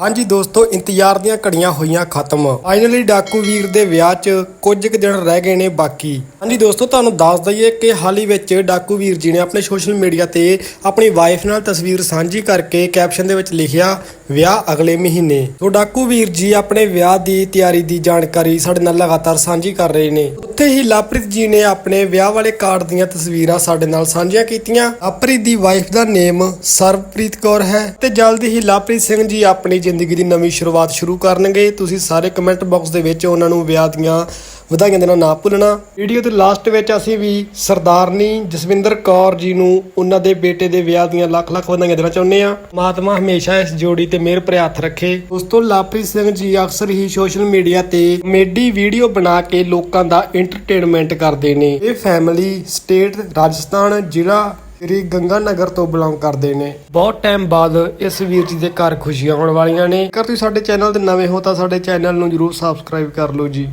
ਹਾਂਜੀ ਦੋਸਤੋ, ਇੰਤਜ਼ਾਰ ਦੀਆਂ ਘੜੀਆਂ ਹੋਈਆਂ ਖਤਮ। ਫਾਈਨਲੀ ਡਾਕੂ ਵੀਰ ਦੇ ਵਿਆਹ 'ਚ ਕੁਝ ਕੁ ਦਿਨ ਰਹਿ ਗਏ ਨੇ ਬਾਕੀ। ਹਾਂਜੀ ਦੋਸਤੋ, ਤੁਹਾਨੂੰ ਦੱਸ ਦਈਏ ਕਿ ਹਾਲ ਹੀ ਵਿੱਚ ਡਾਕੂ ਵੀਰ ਜੀ ਨੇ ਆਪਣੇ ਸੋਸ਼ਲ ਮੀਡੀਆ ਤੇ ਆਪਣੀ ਵਾਈਫ ਨਾਲ ਤਸਵੀਰ ਸਾਂਝੀ ਕਰਕੇ ਕੈਪਸ਼ਨ ਦੇ ਵਿੱਚ ਲਿਖਿਆ ਵਿਆਹ ਅਗਲੇ ਮਹੀਨੇ। ਤੋਂ ਡਾਕੂ ਵੀਰ ਜੀ ਆਪਣੇ ਵਿਆਹ ਦੀ ਤਿਆਰੀ ਦੀ ਜਾਣਕਾਰੀ ਸਾਡੇ ਨਾਲ ਲਗਾਤਾਰ ਸਾਂਝੀ ਕਰ ਰਹੇ ਨੇ। ਉੱਥੇ ਹੀ ਲਵਪ੍ਰੀਤ ਜੀ ਨੇ ਆਪਣੇ ਵਿਆਹ ਵਾਲੇ ਕਾਰਡ ਦੀਆਂ ਤਸਵੀਰਾਂ ਸਾਡੇ ਨਾਲ ਸਾਂਝੀਆਂ ਕੀਤੀਆਂ। ਲਵਪ੍ਰੀਤ ਦੀ ਵਾਈਫ ਦਾ ਨੇਮ ਸਰਬਪ੍ਰੀਤ ਕੌਰ ਹੈ ਤੇ ਜਲਦੀ ਹੀ ਲਵਪ੍ਰੀਤ ਸਿੰਘ ਜੀ ਆਪਣੀ ਜ਼ਿੰਦਗੀ ਦੀ ਨਵੀਂ ਸ਼ੁਰੂਆਤ ਸ਼ੁਰੂ ਕਰਨਗੇ। ਤੁਸੀਂ ਸਾਰੇ ਕਮੈਂਟ ਬਾਕਸ ਦੇ ਵਿੱਚ ਉਹਨਾਂ ਨੂੰ ਵਿਆਹ ਦੀਆਂ ਵਧਾਈਆਂ ਦੇਣਾ ਨਾ ਭੁੱਲਣਾ। ਵੀਡੀਓ ਦੇ ਲਾਸਟ ਵਿੱਚ ਅਸੀਂ ਵੀ ਸਰਦਾਰਨੀ ਜਸਵਿੰਦਰ ਕੌਰ ਜੀ ਨੂੰ ਉਹਨਾਂ ਦੇ ਬੇਟੇ ਦੇ ਵਿਆਹ ਦੀਆਂ ਲੱਖ ਲੱਖ ਵਧਾਈਆਂ ਦੇਣਾ ਚਾਹੁੰਦੇ ਆ ਮਾਤਮਾ ਹਮੇਸ਼ਾ ਇਸ ਜੋੜੀ ਤੇ ਮਿਹਰ ਭਰੇ ਹੱਥ ਰੱਖੇ। ਉਸ ਤੋਂ ਸਿੰਘ ਜੀ ਅਕਸਰ ਹੀ ਸੋਸ਼ਲ ਮੀਡੀਆ ਤੇ ਕਮੇਡੀ ਵੀਡੀਓ ਬਣਾ ਕੇ ਲੋਕਾਂ ਦਾ ਐਂਟਰਟੇਨਮੈਂਟ ਕਰਦੇ ਨੇ। ਇਹ ਫੈਮਿਲੀ ਸਟੇਟ ਰਾਜਸਥਾਨ, ਜ਼ਿਲ੍ਹਾ ਸ੍ਰੀ ਗੰਗਾ ਨਗਰ ਤੋਂ ਬਿਲੋਂਗ ਕਰਦੇ ਨੇ। ਬਹੁਤ ਟਾਈਮ ਬਾਅਦ ਇਸ ਵੀਰ ਜੀ ਦੇ ਘਰ ਖੁਸ਼ੀਆਂ ਹੋਣ ਵਾਲੀਆਂ ਨੇ। ਅਗਰ ਤੁਸੀਂ ਸਾਡੇ ਚੈਨਲ ਤੇ ਨਵੇਂ ਹੋ ਤਾਂ ਸਾਡੇ ਚੈਨਲ ਨੂੰ ਜਰੂਰ ਸਬਸਕ੍ਰਾਈਬ ਕਰ ਲਓ ਜੀ।